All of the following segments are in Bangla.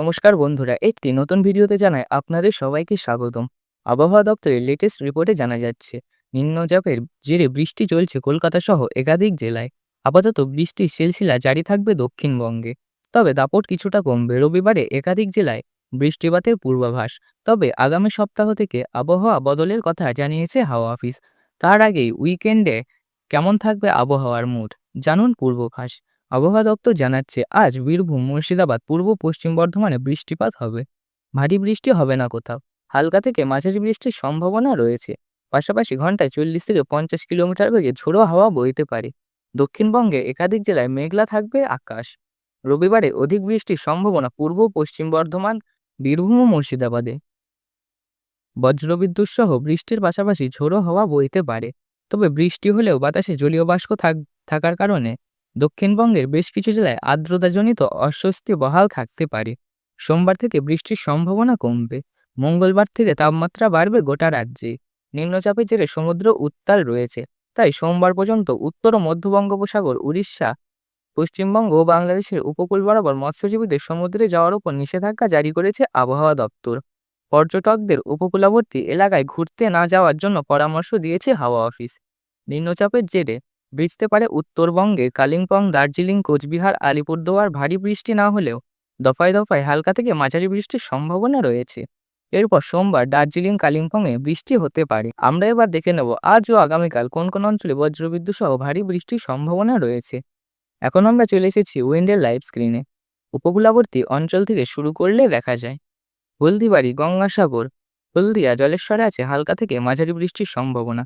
নমস্কার বন্ধুরা একটি নতুন ভিডিওতে জানায় আপনাদের সবাইকে স্বাগতম। আবহাওয়া দপ্তরের লেটেস্ট রিপোর্টে জানা যাচ্ছে, নিম্নচাপের জেরে বৃষ্টি চলছে কলকাতা সহ একাধিক জেলায়। আপাতত বৃষ্টির সিলসিলা জারি থাকবে দক্ষিণবঙ্গে। তবে দাপট কিছুটা কমবে। রবিবারে একাধিক জেলায় বৃষ্টিপাতের পূর্বাভাস। তবে আগামী সপ্তাহ থেকে আবহাওয়া বদলের কথা জানিয়েছে হাওয়া অফিস। তার আগেই উইকেন্ডে কেমন থাকবে আবহাওয়ার মুড জানুন পূর্বাভাস। আবহাওয়া দপ্তর জানাচ্ছে, আজ বীরভূম, মুর্শিদাবাদ, পূর্ব পশ্চিম বর্ধমানে বৃষ্টিপাত হবে। ভারী বৃষ্টি হবে না কোথাও। হালকা থেকে মাঝারি বৃষ্টির সম্ভাবনা রয়েছে। পাশাপাশি ঘন্টায় চল্লিশ থেকে পঞ্চাশ কিলোমিটার বেগে ঝোড়ো হাওয়া বইতে পারে। দক্ষিণবঙ্গে একাধিক জেলায় মেঘলা থাকবে আকাশ। রবিবারে অধিক বৃষ্টির সম্ভাবনা পূর্ব পশ্চিম বর্ধমান, বীরভূম ও মুর্শিদাবাদে। বজ্রবিদ্যুৎ সহ বৃষ্টির পাশাপাশি ঝোড়ো হাওয়া বইতে পারে। তবে বৃষ্টি হলেও বাতাসে জলীয় বাষ্প থাক- থাকার কারণে দক্ষিণবঙ্গের বেশ কিছু জেলায় আর্দ্রতাজনিত অস্বস্তি বহাল থাকতে পারে। সোমবার থেকে বৃষ্টির সম্ভাবনা কমবে। মঙ্গলবার থেকে তাপমাত্রা বাড়বে গোটা রাজ্যে। নিম্নচাপের জেরে সমুদ্র উত্তাল রয়েছে। তাই সোমবার পর্যন্ত উত্তর ও মধ্য বঙ্গোপসাগর, উড়িষ্যা, পশ্চিমবঙ্গ ও বাংলাদেশের উপকূল বরাবর মৎস্যজীবীদের সমুদ্রে যাওয়ার উপর নিষেধাজ্ঞা জারি করেছে আবহাওয়া দপ্তর। পর্যটকদের উপকূলবর্তী এলাকায় ঘুরতে না যাওয়ার জন্য পরামর্শ দিয়েছে হাওয়া অফিস। নিম্নচাপের জেরে ভিজতে পারে উত্তরবঙ্গে কালিম্পং, দার্জিলিং, কোচবিহার, আলিপুরদুয়ার, ভারী বৃষ্টি না হলেও দফায় দফায় হালকা থেকে মাঝারি বৃষ্টির সম্ভাবনা রয়েছে। এরপর সোমবার দার্জিলিং, কালিম্পংয়ে বৃষ্টি হতে পারে। আমরা এবার দেখে নেব আজ ও আগামীকাল কোন কোন অঞ্চলে বজ্রবিদ্যুৎ সহ ভারী বৃষ্টির সম্ভাবনা রয়েছে। এখন আমরা চলে এসেছি উইন্ডের লাইভ স্ক্রিনে। উপকূলবর্তী অঞ্চল থেকে শুরু করলে দেখা যায়। হলদিবাড়ি, গঙ্গাসাগর, হলদিয়া, জলেশ্বরে আছে হালকা থেকে মাঝারি বৃষ্টির সম্ভাবনা।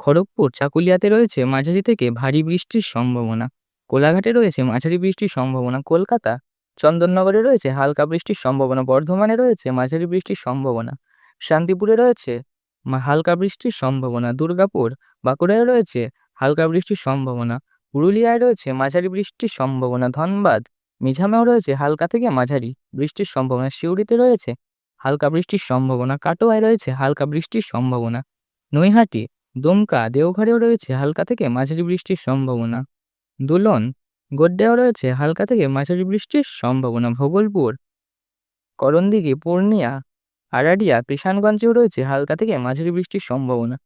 খড়গপুর চাকুলিয়াতে রয়েছে মাঝারি থেকে ভারী বৃষ্টির সম্ভাবনা কোলাঘাটে রয়েছে মাঝারি বৃষ্টির সম্ভাবনা কলকাতা চন্দননগরে রয়েছে হালকা বৃষ্টির সম্ভাবনা বর্ধমানে রয়েছে মাঝারি বৃষ্টির সম্ভাবনা শান্তিপুরে রয়েছে হালকা বৃষ্টির সম্ভাবনা দুর্গাপুর বাঁকুড়ায় রয়েছে হালকা বৃষ্টির সম্ভাবনা পুরুলিয়ায় রয়েছে মাঝারি বৃষ্টির সম্ভাবনা ধনবাদ মিঝামেও রয়েছে হালকা থেকে মাঝারি বৃষ্টির সম্ভাবনা সিউড়িতে রয়েছে হালকা বৃষ্টির সম্ভাবনা কাটোয়ায় রয়েছে হালকা বৃষ্টির সম্ভাবনা নৈহাটি দুমকা দেওঘরেও রয়েছে হালকা থেকে মাঝারি বৃষ্টির সম্ভাবনা। দুলন গোড্ডায়ও রয়েছে হালকা থেকে মাঝারি বৃষ্টির সম্ভাবনা। ভোগলপুর, করণদিঘি, পূর্ণিয়া, আরাডিয়া কৃষাণগঞ্জেও রয়েছে হালকা থেকে মাঝারি বৃষ্টির সম্ভাবনা।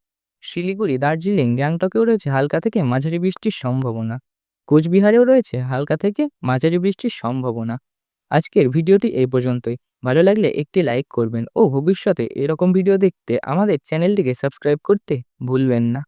শিলিগুড়ি, দার্জিলিং, গ্যাংটকেও রয়েছে হালকা থেকে মাঝারি বৃষ্টির সম্ভাবনা। কোচবিহারেও রয়েছে হালকা থেকে মাঝারি বৃষ্টির সম্ভাবনা। আজকের ভিডিওটি এই পর্যন্তই। ভালো লাগলে একটি লাইক করবেন। ও ভবিষ্যতে এরকম ভিডিও দেখতে আমাদের চ্যানেলটিকে সাবস্ক্রাইব করতে ভুলবেন না।